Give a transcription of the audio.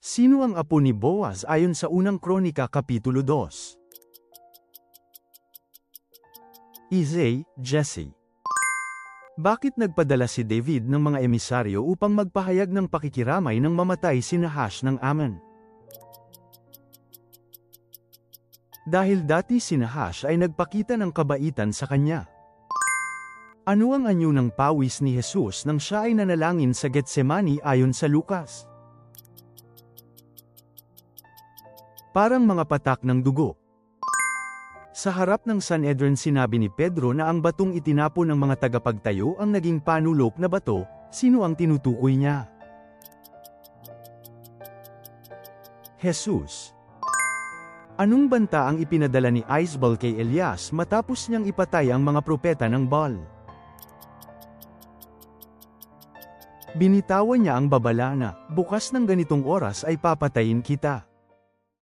Sino ang apo ni Boaz ayon sa unang kronika kapitulo 2? Izay, Jesse. Bakit nagpadala si David ng mga emisaryo upang magpahayag ng pakikiramay ng mamatay si Nahash ng Ammon? Dahil dati si Nahash ay nagpakita ng kabaitan sa kanya. Ano ang anyo ng pawis ni Jesus nang siya ay nanalangin sa Getsemani ayon sa Lukas? Parang mga patak ng dugo. Sa harap ng Sanhedrin sinabi ni Pedro na ang batong itinapon ng mga tagapagtayo ang naging panulok na bato, sino ang tinutukoy niya? Jesus. Anong banta ang ipinadala ni Isbal kay Elias matapos niyang ipatay ang mga propeta ng Baal? Binitawan niya ang babala na, bukas ng ganitong oras ay papatayin kita.